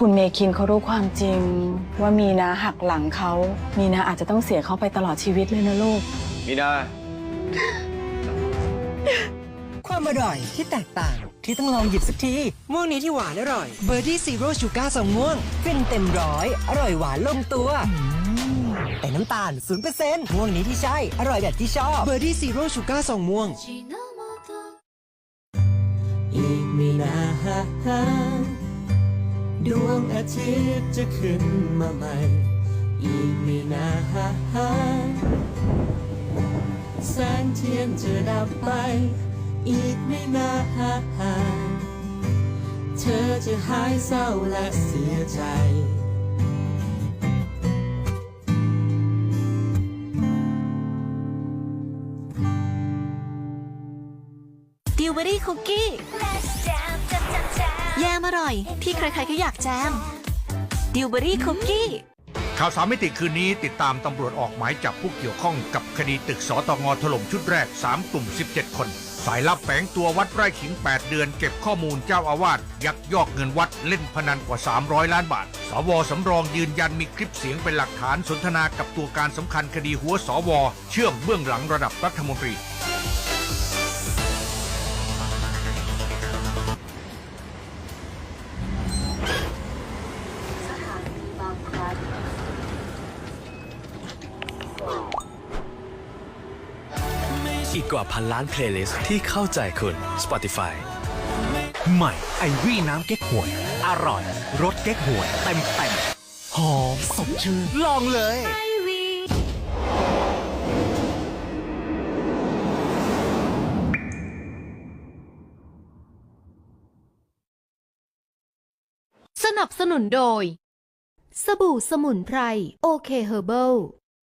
คุณเมคินเขารู้ความจริง ว่ามีนาหักหลังเขา มีนาอาจจะต้องเสียเขาไปตลอดชีวิตเลยนะลูก มีนา ความอร่อยที่แตกต่าง ที่ต้องลองหยิบสักทีม่วงนี้ที่หวานอร่อยเบอร์ดี้ซีโร่ชูการ์สองม่วงฟินเต็มร้อย อร่อยหวานลงตัวแต่น้ำตาล0%ม่วงนี้ที่ใช่ อร่อยแบบที่ชอบเบอร์ดี้ซีโร่ชูการ์สองม่วงอีกไม่นาน ดวงอาทิตย์จะขึ้นมาใหม่ อีกไม่นานแสงเทียนจะดับไป อีกไม่นานเธอจะหายเศร้าและเสียใจดิวเบอรี่คุกกี้ ร่อย ที่ใครๆก็อยากแจมดิวเบอรี่คุกกี้ข่าวสามมิติคืนนี้ติดตามตำรวจออกหมายจับผู้เกี่ยวข้องกับคดีตึกสตงถล่มชุดแรก 3 กลุ่ม 17 คน สายลับแฝงตัววัดไร่ขิง 8 เดือน เก็บข้อมูลเจ้าอาวาสยักยอกเงินวัดเล่นพนันกว่า 300 ล้านบาท สวสำรองยืนยันมีคลิปเสียงเป็นหลักฐานสนทนากับตัวการสำคัญคดีหัวสว เชื่อมเบื้องหลังระดับรัฐมนตรี อีกกว่าพันล้านเพลย์ลิสต์ที่เข้าใจคุณ Spotify ใหม่ไอวี่น้ำเก๊กหวย อร่อยรสเก๊กหวยเต็มเต็มหอมสดชื่นลองเลย สนับสนุนโดย สบู่สมุนไพร โอเคเฮอร์เบิล